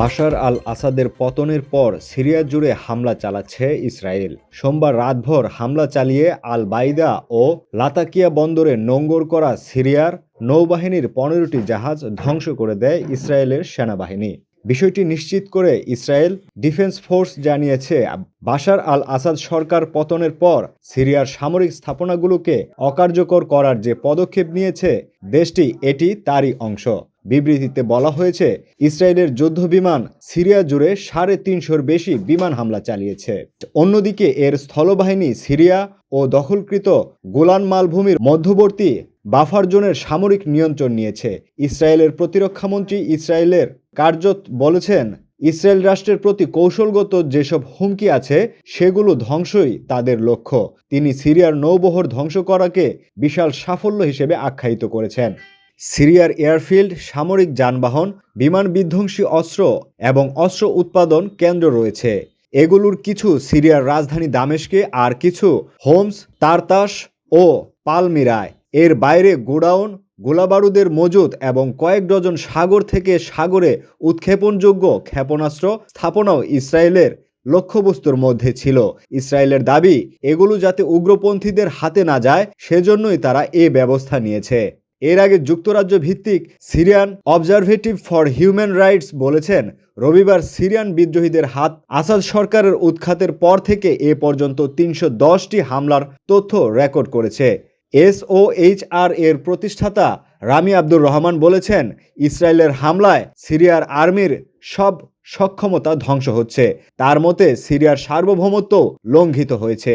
বাশার আল আসাদের পতনের পর সিরিয়া জুড়ে হামলা চালাচ্ছে ইসরায়েল। সোমবার রাতভর হামলা চালিয়ে আল বাইদা ও লাতাকিয়া বন্দরে নোঙ্গর করা সিরিয়ার নৌবাহিনীর পনেরোটি জাহাজ ধ্বংস করে দেয় ইসরায়েলের সেনাবাহিনী। বিষয়টি নিশ্চিত করে ইসরায়েল ডিফেন্স ফোর্স জানিয়েছে, বাশার আল আসাদ সরকার পতনের পর সিরিয়ার সামরিক স্থাপনাগুলোকে অকার্যকর করার যে পদক্ষেপ নিয়েছে, দেশটি এটি তারই অংশ। বিবৃতিতে বলা হয়েছে, ইসরায়েলের যুদ্ধ বিমান সিরিয়া জুড়ে সাড়ে তিনশোর বেশি বিমান হামলা চালিয়েছে। অন্যদিকে এর স্থলবাহিনী সিরিয়া ও দখলকৃত গোলান মালভূমির মধ্যবর্তী বাফার জোনের সামরিক নিয়ন্ত্রণ নিয়েছে। ইসরায়েলের প্রতিরক্ষামন্ত্রী ইসরায়েলের কার্যত বলেছেন, ইসরায়েল রাষ্ট্রের প্রতি কৌশলগত যেসব হুমকি আছে, সেগুলো ধ্বংসই তাদের লক্ষ্য। তিনি সিরিয়ার নৌবহর ধ্বংস করাকে বিশাল সাফল্য হিসেবে আখ্যায়িত করেছেন। সিরিয়ার এয়ারফিল্ড, সামরিক যানবাহন, বিমান বিধ্বংসী অস্ত্র এবং অস্ত্র উৎপাদন কেন্দ্র রয়েছে। এগুলোর কিছু সিরিয়ার রাজধানী দামেশকে আর কিছু হোমস, তারতাস ও পালমিরায়। এর বাইরে গোডাউন গোলাবারুদের মজুদ এবং কয়েক ডজন সাগর থেকে সাগরে উৎক্ষেপণযোগ্য ক্ষেপণাস্ত্র স্থাপনাও ইসরায়েলের লক্ষ্যবস্তুর মধ্যে ছিল। ইসরায়েলের দাবি, এগুলো যাতে উগ্রপন্থীদের হাতে না যায়, সেজন্যই তারা এ ব্যবস্থা নিয়েছে। এর আগে যুক্তরাজ্য ভিত্তিক Syrian observatory for human rights বলেছেন, রবিবার সিরিয়ান বিদ্রোহীদের হাত আসাদ সরকারের উৎখাতের পর থেকে এ পর্যন্ত তিনশো দশটি হামলার তথ্য রেকর্ড করেছে। এসওএইচআর এর প্রতিষ্ঠাতা রামি আব্দুর রহমান বলেছেন, ইসরায়েলের হামলায় সিরিয়ার আর্মির সব সক্ষমতা ধ্বংস হচ্ছে। তার মতে, সিরিয়ার সার্বভৌমত্ব লঙ্ঘিত হয়েছে।